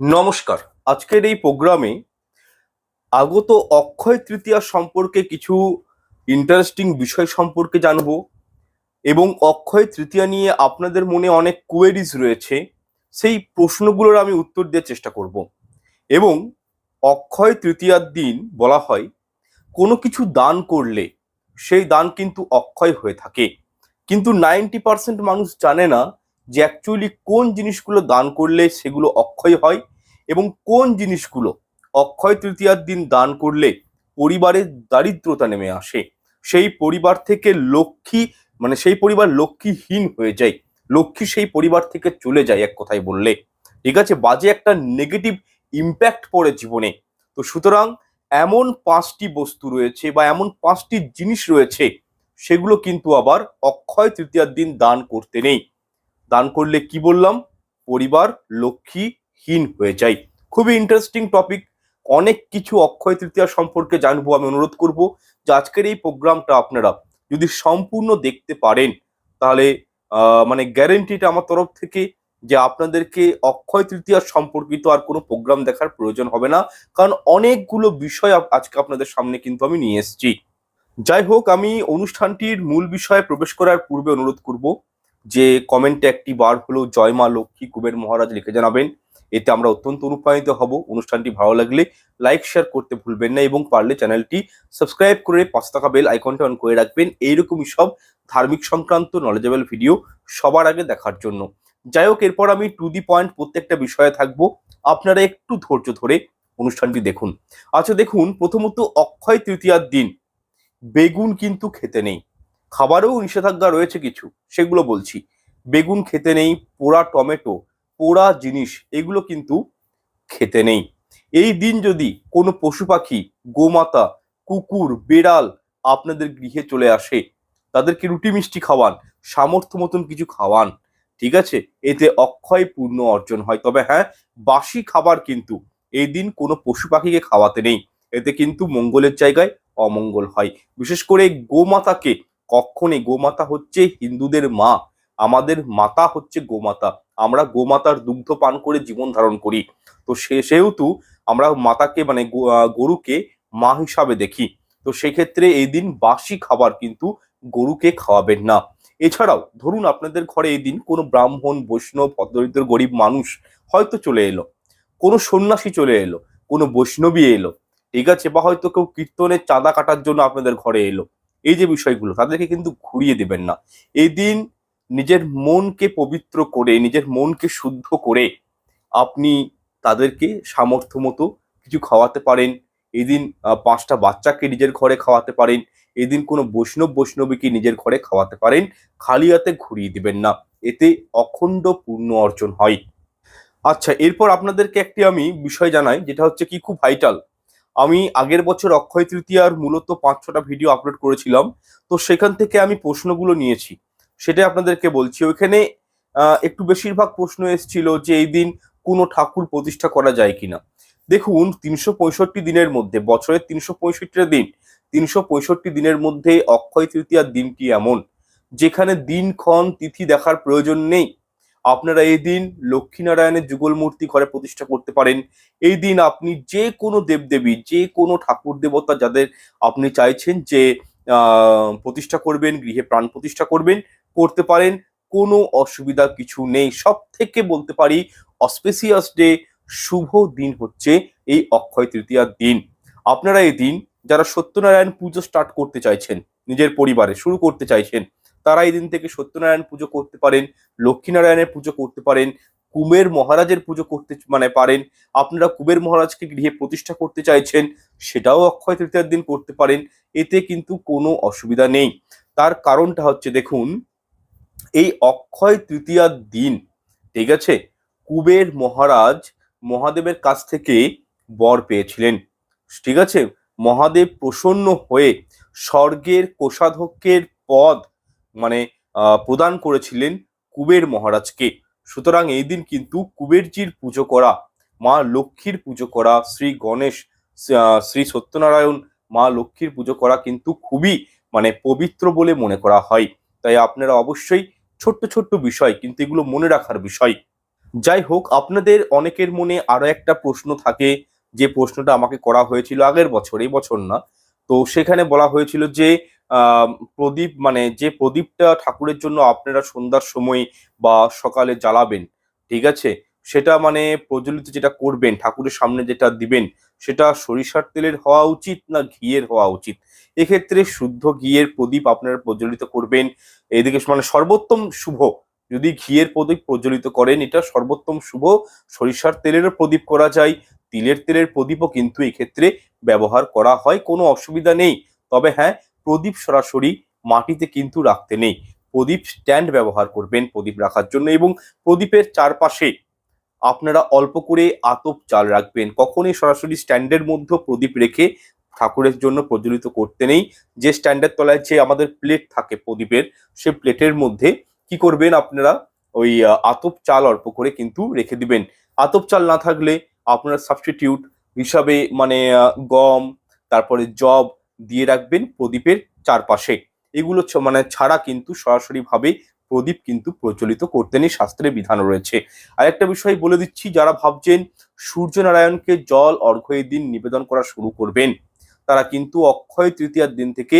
নমস্কার। আজকের এই প্রোগ্রামে আগত অক্ষয় তৃতীয়া সম্পর্কে কিছু ইন্টারেস্টিং বিষয় সম্পর্কে জানব এবং অক্ষয় তৃতীয়া নিয়ে আপনাদের মনে অনেক কোয়েরিজ রয়েছে, সেই প্রশ্নগুলোর আমি উত্তর দেওয়ার চেষ্টা করব। এবং অক্ষয় তৃতীয়ার দিন বলা হয়, কোনো কিছু দান করলে সেই দান কিন্তু অক্ষয় হয়ে থাকে। কিন্তু নাইনটি পার্সেন্ট মানুষ জানে না যে অ্যাকচুয়ালি কোন জিনিসগুলো দান করলে সেগুলো অক্ষয় হয় এবং কোন জিনিসগুলো অক্ষয় তৃতীয়ার দিন দান করলে পরিবারের দারিদ্রতা নেমে আসে, সেই পরিবার থেকে লক্ষ্মী মানে সেই পরিবার লক্ষ্মীহীন হয়ে যায়, লক্ষ্মী সেই পরিবার থেকে চলে যায় এক কথায় বললে। ঠিক আছে? বাজে একটা নেগেটিভ ইম্প্যাক্ট পড়ে জীবনে। তো সুতরাং এমন পাঁচটি বস্তু রয়েছে বা এমন পাঁচটি জিনিস রয়েছে, সেগুলো কিন্তু আবার অক্ষয় তৃতীয়ার দিন দান করতে নেই। দান করলে কি বললাম? পরিবার লক্ষ্মীহীন হয়ে যায়। খুবই ইন্টারেস্টিং টপিক অনেক কিছু অক্ষয় তৃতীয়া সম্পর্কে জানব, আমি অনুরোধ করব। যে আজকের এই প্রোগ্রামটা আপনারা যদি সম্পূর্ণ দেখতে পারেন, তাহলে মানে গ্যারেন্টিটা আমার তরফ থেকে যে আপনাদেরকে অক্ষয় তৃতীয়া সম্পর্কিত আর কোনো প্রোগ্রাম দেখার প্রয়োজন হবে না। কারণ অনেকগুলো বিষয় আজকে আপনাদের সামনে কিন্তু আমি নিয়ে এসেছি। যাই হোক, আমি অনুষ্ঠানটির মূল বিষয়ে প্রবেশ করার পূর্বে অনুরোধ করব। যে কমেন্টে একটি বার হলো জয় মা লক্ষ্মী কুবের মহারাজ লিখে জানাবেন। এতে আমরা অত্যন্ত অনুপ্রাণিত হব। অনুষ্ঠানটি ভালো লাগলে লাইক শেয়ার করতে ভুলবেন না এবং পারলে চ্যানেলটি সাবস্ক্রাইব করে পাঁচ টাকা বেল আইকনটা অন করে রাখবেন। এইরকমই সব ধার্মিক সংক্রান্ত নলেজেবল ভিডিও সবার আগে দেখার জন্য। যাই হোক, এরপর আমি টু দি পয়েন্ট প্রত্যেকটা বিষয়ে থাকব। আপনারা একটু ধৈর্য ধরে অনুষ্ঠানটি দেখুন। আচ্ছা দেখুন, প্রথমত অক্ষয় তৃতীয়ার দিন। বেগুন কিন্তু খেতে নেই। খাবারেও নিষেধাজ্ঞা রয়েছে কিছু, সেগুলো বলছি। বেগুন খেতে নেই, পোড়া টমেটো, পোড়া জিনিস, এগুলো কিন্তু খেতে নেই। এই দিন যদি কোনো পশু পাখি, গোমাতা, কুকুর, বেড়াল আপনাদের গৃহে চলে আসে, তাদেরকে রুটি মিষ্টি খাওয়ান, সামর্থ্য মতন কিছু খাওয়ান, ঠিক আছে? এতে অক্ষয় পূর্ণ অর্জন হয়। তবে হ্যাঁ বাসি খাবার কিন্তু এই দিন কোনো পশু পাখিকে খাওয়াতে নেই। এতে কিন্তু মঙ্গলের জায়গায় অমঙ্গল হয়। বিশেষ করে গোমাতাকে কখনই গোমাতা হচ্ছে হিন্দুদের মা, আমাদের মাতা হচ্ছে গোমাতা। আমরা গোমাতার দুগ্ধ পান করে জীবন ধারণ করি। তো সে, সেহেতু আমরা মাতাকে মানে গরুকে মা হিসাবে দেখি। তো সেক্ষেত্রে এই দিন বাসি খাবার কিন্তু গরুকে খাওয়াবেন না। এছাড়াও ধরুন আপনাদের ঘরে এই দিন কোনো ব্রাহ্মণ, বৈষ্ণব ভদ্রদরিদ্র গরিব মানুষ হয়তো চলে এলো। কোনো সন্ন্যাসী চলে এলো। কোনো বৈষ্ণবী এলো। ঠিক আছে, বা হয়তো কেউ কীর্তনের চাঁদা কাটার জন্য আপনাদের ঘরে এলো। এই যে বিষয়গুলো, তাদেরকে কিন্তু ঘুরিয়ে দেবেন না। এই দিন নিজের মনকে পবিত্র করে, নিজের মনকে শুদ্ধ করে আপনি তাদেরকে সামর্থ্য মতো কিছু খাওয়াতে পারেন। এদিন পাঁচটা বাচ্চাকে নিজের ঘরে খাওয়াতে পারেন। এদিন কোনো বৈষ্ণব বৈষ্ণবীকে নিজের ঘরে খাওয়াতে পারেন। খালি হাতে ঘুরিয়ে দিবেন না। এতে অখণ্ড পূর্ণ অর্জন হয়। আচ্ছা এরপর আপনাদেরকে একটি আমি বিষয় জানাই, যেটা হচ্ছে কি, খুব ভাইটাল আমি আগের বছর অক্ষয় তৃতীয়ার মূলত পাঁচ ছটা ভিডিও আপলোড করেছিলাম। তো সেখান থেকে আমি প্রশ্নগুলো নিয়েছি। সেটাই আপনাদেরকে বলছি। ওইখানে একটু বেশিরভাগ প্রশ্ন এসেছিল যে এই দিন কোনো ঠাকুর প্রতিষ্ঠা করা যায় কিনা। দেখুন, তিনশো পঁয়ষট্টি দিনের মধ্যে, বছরের তিনশো দিন, তিনশো পঁয়ষট্টি দিনের মধ্যে অক্ষয় তৃতীয়ার দিনটি এমন? যেখানে দিনক্ষণ তিথি দেখার প্রয়োজন নেই। আপনারা এই দিন লক্ষ্মীনারায়ণের যুগল মূর্তি ঘরে প্রতিষ্ঠা করতে পারেন। এই দিন আপনি যে কোনো দেবদেবী, যে কোনো ঠাকুর দেবতা যাদের আপনি চাইছেন যে প্রতিষ্ঠা করবেন, গৃহে প্রাণ প্রতিষ্ঠা করবেন, করতে পারেন। কোনো অসুবিধা কিছু নেই। সব থেকে বলতে পারি অস্পেসিয়াস ডে শুভ দিন হচ্ছে এই অক্ষয় তৃতীয়ার দিন। আপনারা এই দিন যারা সত্যনারায়ণ পুজো স্টার্ট করতে চাইছেন, নিজের পরিবারে শুরু করতে চাইছেন তারা এই দিন থেকে সত্যনারায়ণ পুজো করতে পারেন, লক্ষ্মীনারায়ণের পুজো করতে পারেন, কুবের মহারাজের পুজো করতে মানে পারেন, আপনারা কুবের মহারাজকে গৃহে প্রতিষ্ঠা করতে চাইছেন, সেটাও অক্ষয় তৃতীয়ার দিন করতে পারেন, এতে কিন্তু কোনো অসুবিধা নেই। তার কারণটা হচ্ছে দেখুন, এই অক্ষয় তৃতীয়ার দিন, ঠিক আছে, কুবের মহারাজ মহাদেবের কাছ থেকে বর পেয়েছিলেন, ঠিক আছে, মহাদেব প্রসন্ন হয়ে স্বর্গের কোষাধ্যক্ষের পদ মানে প্রদান করেছিলেন কুবের মহারাজকে। সুতরাং এই দিন কিন্তু কুবেরজির পুজো করা, মা লক্ষ্মীর পুজো করা, শ্রী গণেশ শ্রী সত্যনারায়ণ মা লক্ষ্মীর পুজো করা কিন্তু খুবই মানে পবিত্র বলে মনে করা হয়। তাই আপনারা অবশ্যই ছোট্ট ছোট্ট বিষয় কিন্তু এগুলো মনে রাখার বিষয়। যাই হোক, আপনাদের অনেকের মনে আরও একটা প্রশ্ন থাকে, যে প্রশ্নটা আমাকে করা হয়েছিল আগের বছর, এই বছর না। তো সেখানে বলা হয়েছিল যে প্রদীপ মানে যে প্রদীপটা ঠাকুরের জন্য আপনারা সন্ধ্যার সময় বা সকালে জ্বালাবেন, ঠিক আছে? সেটা মানে প্রজ্বলিত যেটা করবেন, ঠাকুরের সামনে যেটা দিবেন, সেটা সরিষার তেলের হওয়া উচিত না ঘিয়ের হওয়া উচিত? এক্ষেত্রে শুদ্ধ ঘিয়ের প্রদীপ আপনারা প্রজ্বলিত করবেন। এদিকে মানে সর্বোত্তম শুভ, যদি ঘিয়ের প্রদীপ প্রজ্বলিত করেন, এটা সর্বোত্তম শুভ। সরিষার তেলেরও প্রদীপ করা যায়, তিলের তেলের প্রদীপও কিন্তু এক্ষেত্রে ব্যবহার করা হয়, কোনো অসুবিধা নেই। তবে হ্যাঁ প্রদীপ সরাসরি মাটিতে কিন্তু রাখতে নেই। প্রদীপ স্ট্যান্ড ব্যবহার করবেন প্রদীপ রাখার জন্য এবং প্রদীপের চারপাশে আপনারা অল্প করে আতপ চাল রাখবেন। কখনই সরাসরি স্ট্যান্ডের মধ্যে প্রদীপ রেখে ঠাকুরের জন্য প্রজ্বলিত করতে নেই। যে স্ট্যান্ডের তলায় যে আমাদের প্লেট থাকে প্রদীপের, সে প্লেটের মধ্যে কি করবেন আপনারা? ওই আতপ চাল অল্প করে কিন্তু রেখে দিবেন। আতপ চাল না থাকলে আপনারা সাবস্টিটিউট হিসাবে মানে গম, তারপরে জব দিয়ে রাখবেন প্রদীপের চারপাশে। এগুলো মানে ছাড়া কিন্তু সরাসরি ভাবে প্রদীপ কিন্তু প্রচলিত করতে নেই শাস্ত্রে বিধান রয়েছে। আরেকটা বিষয় বলে দিচ্ছি, যারা ভাবছেন সূর্যনারায়ণকে জল অর্ঘ্য দিন নিবেদন করা শুরু করবেন, তারা কিন্তু অক্ষয় তৃতীয়ার দিন থেকে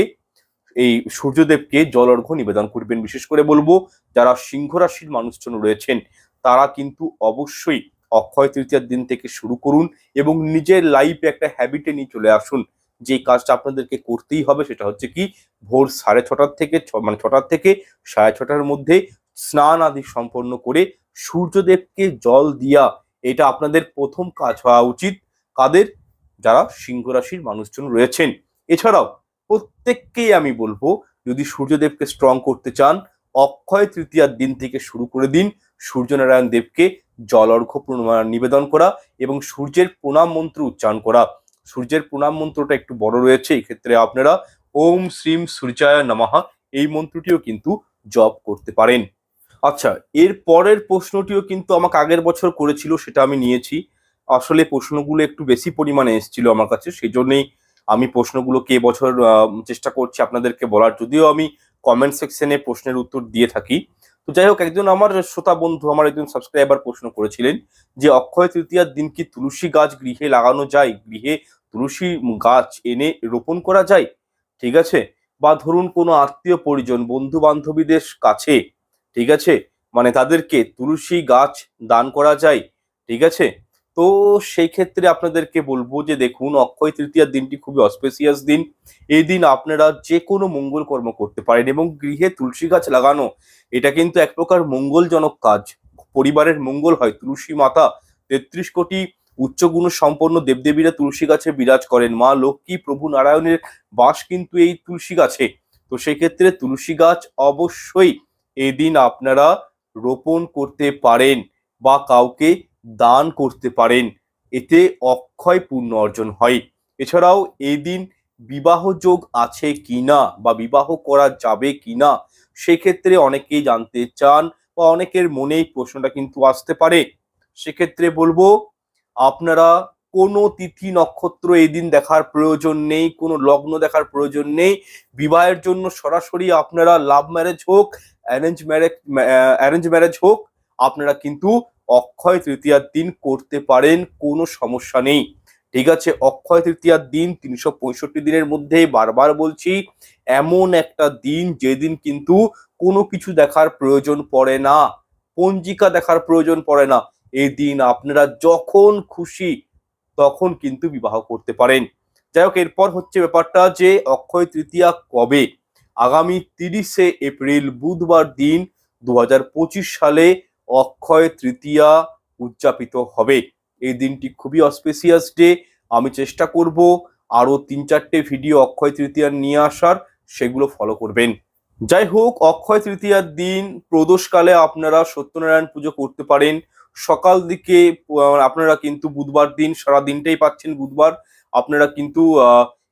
এই সূর্যদেবকে জল অর্ঘ্য নিবেদন করবেন। বিশেষ করে বলব, যারা সিংহ রাশির মানুষজন রয়েছেন, তারা কিন্তু অবশ্যই অক্ষয় তৃতীয়ার দিন থেকে শুরু করুন এবং নিজের লাইফে একটা হ্যাবিটে নিয়ে চলে আসুন। যে কাজটা আপনাদেরকে করতেই হবে সেটা হচ্ছে কি, ভোর সাড়ে ছটার থেকে মানে ছটার থেকে সাড়ে ছটার মধ্যে স্নান আদি সম্পন্ন করে সূর্যদেবকে জল দিয়া এটা আপনাদের প্রথম কাজ হওয়া উচিত কাদের? যারা সিংহ রাশির মানুষজন রয়েছেন। এছাড়াও প্রত্যেককেই আমি বলব, যদি সূর্যদেবকে স্ট্রং করতে চান, অক্ষয় তৃতীয়ার দিন থেকে শুরু করে দিন সূর্যনারায়ণ দেবকে জল অর্ঘ্য নিবেদন করা এবং সূর্যের প্রণাম মন্ত্র উচ্চারণ করা। সূর্যের প্রণাম মন্ত্রটা একটু বড় রয়েছে এক্ষেত্রে আপনারা ওম শ্রীম সূর্যায় নমঃ। এই মন্ত্রটিও কিন্তু জপ করতে পারেন। আচ্ছা এর পরের প্রশ্নটিও কিন্তু আমাকে আগের বছর করেছিল, সেটা আমি নিয়েছি। আসলে প্রশ্নগুলো একটু বেশি পরিমাণে এসেছিল আমার কাছে সেই জন্যেই আমি প্রশ্নগুলোকে এবছর চেষ্টা করছি আপনাদেরকে বলার। যদিও আমি কমেন্ট সেকশনে প্রশ্নের উত্তর দিয়ে থাকি। তো যাই হোক, একজন আমার শ্রোতা বন্ধু, আমার একজন সাবস্ক্রাইবার প্রশ্ন করেছিলেন যে অক্ষয় তৃতীয়ার দিন কি তুলসী গাছ গৃহে লাগানো যায়? গৃহে তুলসী গাছ এনে রোপণ করা যায়? ঠিক আছে? বা ধরুন কোনো আত্মীয় পরিজন বন্ধু বান্ধবীদের কাছে, ঠিক আছে? মানে তাদেরকে তুলসী গাছ দান করা যায়? ঠিক আছে? তো সেই ক্ষেত্রে আপনাদেরকে বলব যে দেখুন, অক্ষয় তৃতীয়ার দিনটি খুবই অস্পেসিয়াস দিন। এই দিন আপনারা যে কোনো মঙ্গল কর্ম করতে পারেন এবং গৃহে তুলসী গাছ লাগানো, এটা কিন্তু এক প্রকার মঙ্গলজনক কাজ। পরিবারের মঙ্গল হয়। তুলসী মাতা তেত্রিশ কোটি উচ্চগুণ সম্পন্ন দেবদেবীরা তুলসী গাছে বিরাজ করেন। মা লক্ষ্মী প্রভু নারায়ণের বাস কিন্তু এই তুলসী গাছে। তো সেক্ষেত্রে তুলসী গাছ অবশ্যই এই দিন আপনারা রোপণ করতে পারেন বা কাউকে দান করতে পারেন, এতে অক্ষয় পুণ্য অর্জন হয়। এছাড়াও এই দিন বিবাহ যোগ আছে কিনা বা বিবাহ করা যাবে কিনা, সেক্ষেত্রে অনেকেই জানতে চান বা অনেকের মনেই প্রশ্নটা কিন্তু আসতে পারে। সেক্ষেত্রে বলব, আপনারা কোনো তিথি নক্ষত্র এই দিন দেখার প্রয়োজন নেই, কোনো লগ্ন দেখার প্রয়োজন নেই। বিবাহের জন্য সরাসরি আপনারা লাভ ম্যারেজ হোক অ্যারেঞ্জ ম্যারেজ অ্যারেঞ্জ ম্যারেজ হোক, আপনারা কিন্তু অক্ষয় তৃতীয়ার দিন করতে পারেন, কোনো সমস্যা নেই। ঠিক আছে, অক্ষয় তৃতীয়ার দিন তিনশো পঁয়ষট্টি দিনের মধ্যে বারবার বলছি, এমন একটা দিন যেদিন কিন্তু কোনো কিছু দেখার প্রয়োজন পড়ে না, পঞ্জিকা দেখার প্রয়োজন পড়ে না। এই দিন আপনারা যখন খুশি তখন কিন্তু বিবাহ করতে পারেন। যাই হোক, এরপর হচ্ছে ব্যাপারটা যে অক্ষয় তৃতীয়া কবে? আগামী তিরিশে এপ্রিল বুধবার দিন দু হাজার পঁচিশ সালে অক্ষয় তৃতীয়া উদযাপিত হবে। এই দিনটি খুবই অস্পেসিয়াস ডে। আমি চেষ্টা করব আরও তিন চারটে ভিডিও অক্ষয় তৃতীয়ার নিয়ে আসার, সেগুলো ফলো করবেন। যাই হোক, অক্ষয় তৃতীয়ার দিন প্রদোষকালে আপনারা সত্যনারায়ণ পুজো করতে পারেন। সকাল দিকে আপনারা কিন্তু বুধবার দিন, সারা দিনটাই পাচ্ছেন বুধবার। আপনারা কিন্তু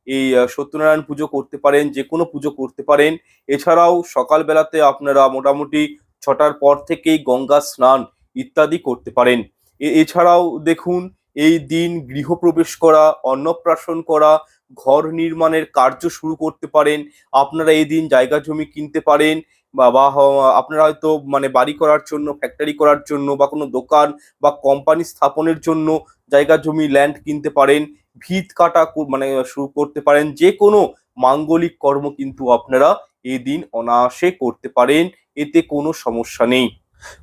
এই সত্যনারায়ণ পুজো করতে পারেন যে কোনো পুজো করতে পারেন। এছাড়াও সকালবেলাতে আপনারা মোটামুটি ছটার পর থেকেই গঙ্গা স্নান ইত্যাদি করতে পারেন। এছাড়াও দেখুন, এই দিন গৃহপ্রবেশ করা, অন্নপ্রাশন করা, ঘর নির্মাণের কার্য শুরু করতে পারেন। আপনারা এই দিন জায়গা জমি কিনতে পারেন বা আপনারা হয়তো মানে বাড়ি করার জন্য ফ্যাক্টরি করার জন্য বা কোনো দোকান বা কোম্পানি স্থাপনের জন্য জায়গা জমি ল্যান্ড কিনতে পারেন। ভিত কাটা মানে শুরু করতে পারেন। যে কোনো মাঙ্গলিক কর্ম কিন্তু আপনারা এই দিন অনায়াসে করতে পারেন, এতে কোনো সমস্যা নেই।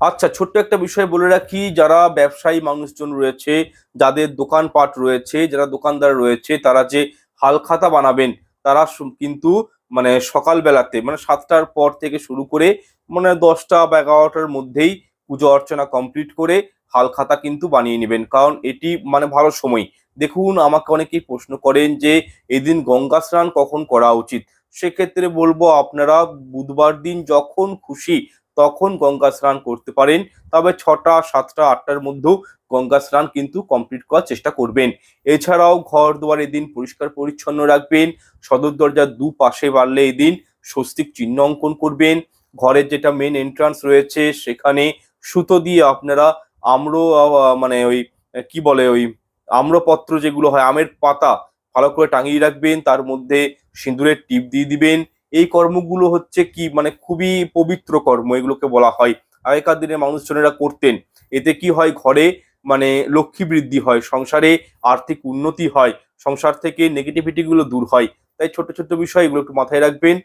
আচ্ছা ছোট্ট একটা বিষয় বলে রাখি, যারা ব্যবসায়ী মানুষজন রয়েছে, যাদের দোকানপাট রয়েছে, যারা দোকানদার রয়েছে, তারা যে হালখাতা বানাবেন, তারা কিন্তু মানে সকালবেলাতে মানে সাতটার পর থেকে শুরু করে মানে দশটা বা এগারোটার মধ্যেই পুজো অর্চনা কমপ্লিট করে হালখাতা কিন্তু বানিয়ে নেবেন। কারণ এটি মানে ভালো সময়। দেখুন, আমাকে অনেকেই প্রশ্ন করেন যে, এদিন গঙ্গা স্নান কখন করা উচিত? সেক্ষেত্রে বলব আপনারা বুধবার দিন যখন খুশি তখন গঙ্গা স্নান করতে পারেন। তবে ছটা, সাতটা, আটটার মধ্যেও গঙ্গা স্নান কিন্তু কমপ্লিট করার চেষ্টা করবেন। এছাড়াও ঘর দুয়ার এদিন পরিষ্কার পরিচ্ছন্ন রাখবেন। সদর দরজার দু পাশে বাড়লে এদিন স্বস্তিক চিহ্ন অঙ্কন করবেন। ঘরের যেটা মেন এন্ট্রান্স রয়েছে সেখানে সুতো দিয়ে আপনারা আম্র মানে ওই, কি বলে ওই, আম্রপত্র যেগুলো হয়, আমের পাতা ভালো করে টাঙিয়ে রাখবেন, তার মধ্যে সিঁদুরের টিপ দিয়ে দিবেন। এই কর্মগুলো হচ্ছে কি মানে খুবই পবিত্র কর্ম এগুলোকে বলা হয়। আগেকার দিনে মানুষজনেরা করতেন। এতে কি হয়, ঘরে মানে লক্ষ্মী বৃদ্ধি হয়, সংসারে আর্থিক উন্নতি হয়, সংসার থেকে নেগেটিভিটি গুলো দূর হয়। তাই ছোট ছোট বিষয় এগুলো একটু মাথায় রাখবেন,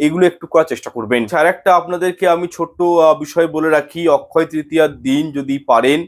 এগুলো একটু করার চেষ্টা করবেন। আর একটা আপনাদেরকে আমি ছোট্ট বিষয় বলে রাখি, অক্ষয় তৃতীয়ার দিন যদি পারেন,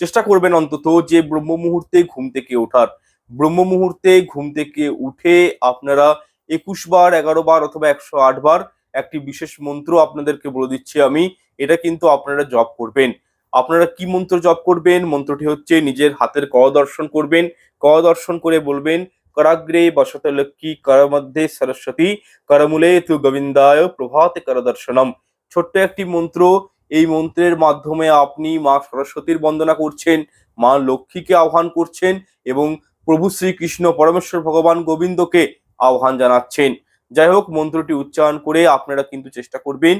চেষ্টা করবেন অন্তত যে ব্রহ্ম মুহূর্তে ঘুম থেকে ওঠার। ব্রহ্ম মুহূর্তে ঘুম থেকে উঠে আপনারা একুশ বার, এগারো বার অথবা একশো আট বার একটি বিশেষ মন্ত্র আপনাদেরকে বলে দিচ্ছি আমি। এটা কিন্তু আপনারা জপ করবেন। আপনারা কি মন্ত্র জপ করবেন? মন্ত্রটি হচ্ছে নিজের হাতের কর দর্শন করবেন। কর দর্শন করে বলবেন, করাগ্রে বসত লক্ষ্মী কর মধ্যে সরস্বতী করমূলে তু গোবিন্দায় প্রভাতে কর দর্শনম ছোট্ট একটি মন্ত্র। এই মন্ত্রের মাধ্যমে আপনি মা সরস্বতীর বন্দনা করছেন, মা লক্ষ্মীকে আহ্বান করছেন এবং প্রভু শ্রীকৃষ্ণ পরমেশ্বর ভগবান গোবিন্দকে আহ্বান জানাচ্ছেন। যাই হোক, মন্ত্রটি উচ্চারণ করে আপনারা কিন্তু চেষ্টা করবেন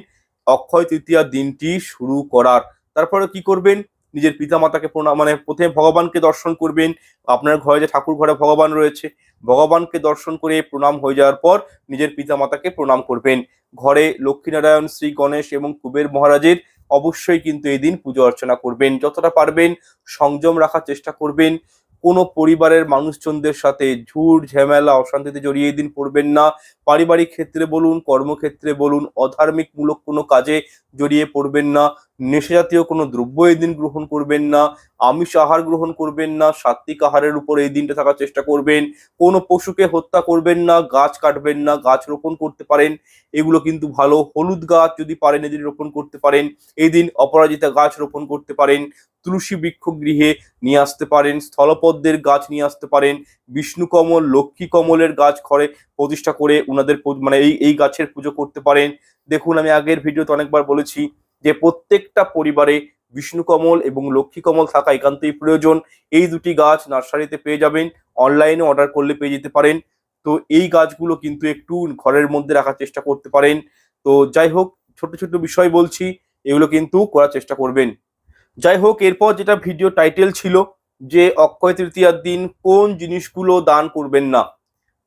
অক্ষয় তৃতীয়া দিনটি শুরু করার। তারপরে কি করবেন? নিজের পিতামাতাকে প্রণাম মানে প্রথমে ভগবানকে দর্শন করবেন। আপনার ঘরে যে ঠাকুর ঘরে ভগবান রয়েছে, ভগবানকে দর্শন করে প্রণাম হয়ে যাওয়ার পর নিজের পিতামাতাকে প্রণাম করবেন। ঘরে লক্ষ্মীনারায়ণ, শ্রী গণেশ এবং কুবের মহারাজের অবশ্যই কিন্তু এই দিন পুজো অর্চনা করবেন। যতটা পারবেন, সংযম রাখার চেষ্টা করবেন। কোনো পরিবারের মানুষজনদের সাথে ঝুট ঝামেলা, অশান্তিতে জড়িয়ে দিন পড়বেন না। পারিবারিক ক্ষেত্রে বলুন, কর্মক্ষেত্রে বলুন অধার্মিক মূলক কোনো কাজে জড়িয়ে পড়বেন না। নেশাজাতীয় কোনো দ্রব্য এই দিন গ্রহণ করবেন না, আমিষ আহার গ্রহণ করবেন না সাত্বিক আহারের উপর এই দিনটা থাকার চেষ্টা করবেন, কোনো পশুকে হত্যা করবেন না, গাছ কাটবেন না, গাছ রোপণ করতে পারেন, এগুলো কিন্তু ভালো, হলুদ গাছ যদি পারেন এদিন রোপণ করতে পারেন, এই দিন অপরাজিতা গাছ রোপণ করতে পারেন, তুলসী বৃক্ষ গৃহে নিয়ে আসতে পারেন, স্থলপদ্মের গাছ নিয়ে আসতে পারেন বিষ্ণু কমল লক্ষ্মী কমলের গাছ ঘরে প্রতিষ্ঠা করে ওনাদের মানে এই এই গাছের পুজো করতে পারেন। দেখুন আমি আগের ভিডিওতে অনেকবার বলেছি যে প্রত্যেকটা পরিবারে বিষ্ণুকমল এবং লক্ষ্মী কমল থাকা একান্তই প্রয়োজন। এই দুটি গাছ নার্সারিতে পেয়ে যাবেন অনলাইনে অর্ডার করলে পেয়ে যেতে পারেন। তো এই গাছগুলো কিন্তু একটু ঘরের মধ্যে রাখার চেষ্টা করতে পারেন। তো যাই হোক, ছোট ছোট বিষয় বলছি, এগুলো কিন্তু করার চেষ্টা করবেন। যাই হোক, এরপর যেটা ভিডিও টাইটেল ছিল যে অক্ষয় তৃতীয়ার দিন কোন জিনিসগুলো দান করবেন না।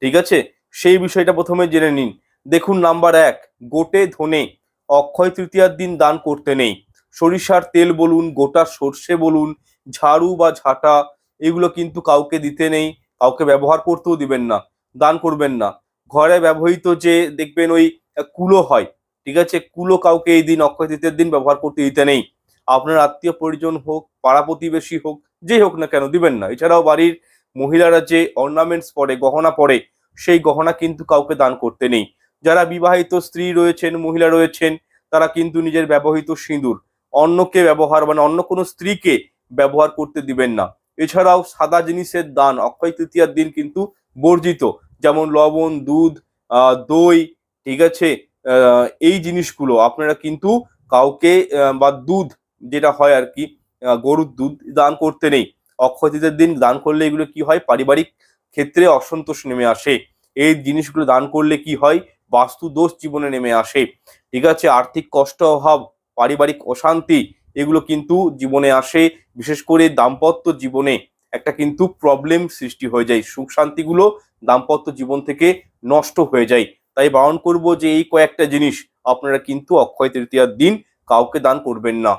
ঠিক আছে? সেই বিষয়টা প্রথমে জেনে নিন। দেখুন নাম্বার এক, গোটে ধনে। অক্ষয় তৃতীয়ার দিন দান করতে নেই। সরিষার তেল বলুন, গোটা সর্ষে বলুন, ঝাড়ু বা ঝাঁটা, এগুলো কিন্তু কাউকে দিতে নেই, কাউকে ব্যবহার করতেও দিবেন না, দান করবেন না। ঘরে ব্যবহৃত যে দেখবেন ওই কুলো হয়, ঠিক আছে? কুলো কাউকে এই দিন অক্ষয় তৃতীয়ার দিন ব্যবহার করতে দিতে নেই। আপনার আত্মীয় পরিজন হোক, পাড়া প্রতিবেশী হোক যেই হোক না কেন, দিবেন না। এছাড়াও বাড়ির মহিলারা যে অর্নামেন্টস পরে, গহনা পরে, সেই গহনা কিন্তু কাউকে দান করতে নেই। যারা বিবাহিত স্ত্রী রয়েছেন, মহিলা রয়েছেন, তারা কিন্তু নিজের ব্যবহৃত সিঁদুর। অন্যকে ব্যবহার মানে অন্য কোনো স্ত্রীকে ব্যবহার করতে দিবেন না। এছাড়াও সাদা জিনিসের দান, অক্ষয় তৃতীয়ার দিন কিন্তু বর্জিত, যেমন লবণ, দুধ দই, ঠিক আছে? এই জিনিসগুলো আপনারা কিন্তু কাউকে বা দুধ যেটা হয় আর কি গরুর দুধ দান করতে নেই। অক্ষয় তৃতীয়ার দিন দান করলে এগুলো কি হয়? পারিবারিক ক্ষেত্রে অসন্তোষ নেমে আসে। এই জিনিসগুলো দান করলে কি হয়? বাস্তু দোষ জীবনে নেমে আসে। ঠিক আছে, আর্থিক কষ্ট, অভাব, পারিবারিক অশান্তি, এগুলো কিন্তু জীবনে আসে, বিশেষ করে দাম্পত্য জীবনে। একটা কিন্তু প্রবলেম সৃষ্টি হয়ে যায়। সুখ শান্তিগুলো দাম্পত্য জীবন থেকে নষ্ট হয়ে যায়। তাই বারণ করব যে এই কয়েকটা জিনিস আপনারা কিন্তু অক্ষয় তৃতীয়ার দিন কাউকে দান করবেন না।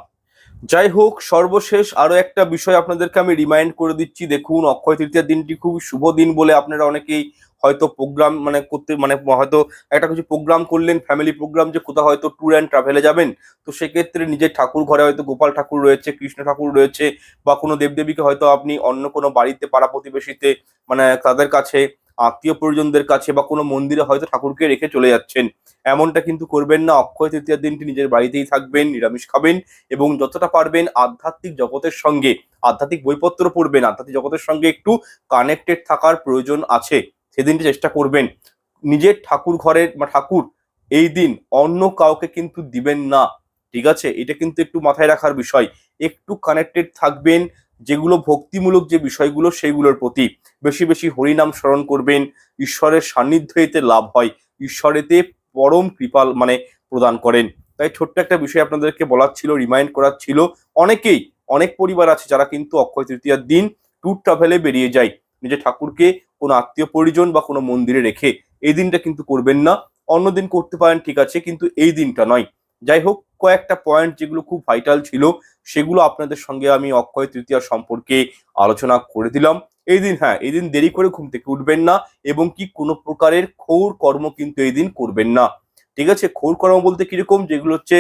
যাই হোক, সর্বশেষ আরও একটা বিষয় আপনাদেরকে আমি রিমাইন্ড করে দিচ্ছি। দেখুন, অক্ষয় তৃতীয়ার দিনটি খুব শুভ দিন বলে আপনারা অনেকেই হয়তো প্রোগ্রাম মানে করতে মানে হয়তো একটা কিছু প্রোগ্রাম করলেন ফ্যামিলি প্রোগ্রাম যে কোথাও হয়তো ট্যুর অ্যান্ড ট্রাভেলে যাবেন, তো সেক্ষেত্রে নিজের ঠাকুর ঘরে হয়তো গোপাল ঠাকুর রয়েছে, কৃষ্ণ ঠাকুর রয়েছে, বা কোনো দেবদেবীকে হয়তো আপনি অন্য কোনো বাড়িতে, পাড়া প্রতিবেশীতে মানে তাদের কাছে, আত্মীয় পরিজনদের কাছে, বা কোনো মন্দিরে হয়তো ঠাকুরকে রেখে চলে যাচ্ছেন। এমনটা কিন্তু করবেন না, অক্ষয় তৃতীয়ার দিনটি নিজের বাড়িতেই থাকবেন, নিরামিষ খাবেন, এবং যতটা পারবেন আধ্যাত্মিক জগতের সঙ্গে, আধ্যাত্মিক বইপত্র পড়বেন, আধ্যাত্মিক জগতের সঙ্গে একটু কানেক্টেড থাকার প্রয়োজন আছে। সেদিনটি চেষ্টা করবেন, নিজের ঠাকুর ঘরের বা ঠাকুর এই দিন অন্য কাউকে কিন্তু দিবেন না, ঠিক আছে? এটা কিন্তু একটু মাথায় রাখার বিষয়। একটু কানেক্টেড থাকবেন, যেগুলো ভক্তিমূলক যে বিষয়গুলো সেইগুলোর প্রতি। বেশি বেশি হরিনাম স্মরণ করবেন, ঈশ্বরের সান্নিধ্য এতে লাভ হয়, ঈশ্বরেতে পরম কৃপাল মানে প্রদান করেন। তাই ছোট্ট একটা বিষয় আপনাদেরকে বলার ছিল রিমাইন্ড করার ছিল। অনেকেই, অনেক পরিবার আছে যারা কিন্তু অক্ষয় তৃতীয়ার দিন ট্যুর ট্রাভেলে বেরিয়ে যায়। নিজের ঠাকুরকে কোনো আত্মীয় পরিজন বা কোনো মন্দিরে রেখে এই দিনটা কিন্তু করবেন না। অন্য দিন করতে পারেন, ঠিক আছে, কিন্তু এই দিনটা নয়। যাই হোক, কয়েকটা পয়েন্ট যেগুলো খুব ভাইটাল ছিল, সেগুলো আপনাদের সঙ্গে আমি অক্ষয় তৃতীয়া সম্পর্কে আলোচনা করে দিলাম। এই দিন হ্যাঁ এই দিন দেরি করে ঘুম থেকে উঠবেন না এবং কি কোনো প্রকারের ক্ষৌর কর্ম কিন্তু এই দিন করবেন না। ঠিক আছে ক্ষৌর কর্ম বলতে কীরকম? যেগুলো হচ্ছে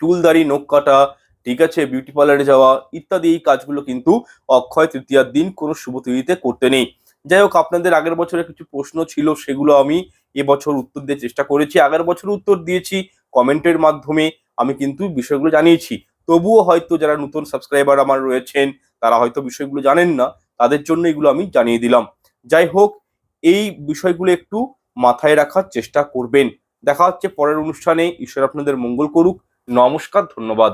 চুল দাড়ি, নখ কাটা, ঠিক আছে বিউটি পার্লারে যাওয়া, ইত্যাদি এই কাজগুলো কিন্তু অক্ষয় তৃতীয়ার দিন কোনো শুভ তিথিতে করতে নেই। যাই হোক, আপনাদের আগের বছরের কিছু প্রশ্ন ছিল, সেগুলো আমি এবছর উত্তর দিয়ে চেষ্টা করেছি। আগের বছর উত্তর দিয়েছি, কমেন্টের মাধ্যমে আমি কিন্তু বিষয়গুলো জানিয়েছি। তবুও হয়তো যারা নতুন সাবস্ক্রাইবার আমার রয়েছেন, তারা হয়তো বিষয়গুলো জানেন না, তাদের জন্য এগুলো আমি জানিয়ে দিলাম। যাই হোক, এই বিষয়গুলো একটু মাথায় রাখার চেষ্টা করবেন। দেখা হচ্ছে পরের অনুষ্ঠানে। ঈশ্বর আপনাদের মঙ্গল করুক। নমস্কার, ধন্যবাদ।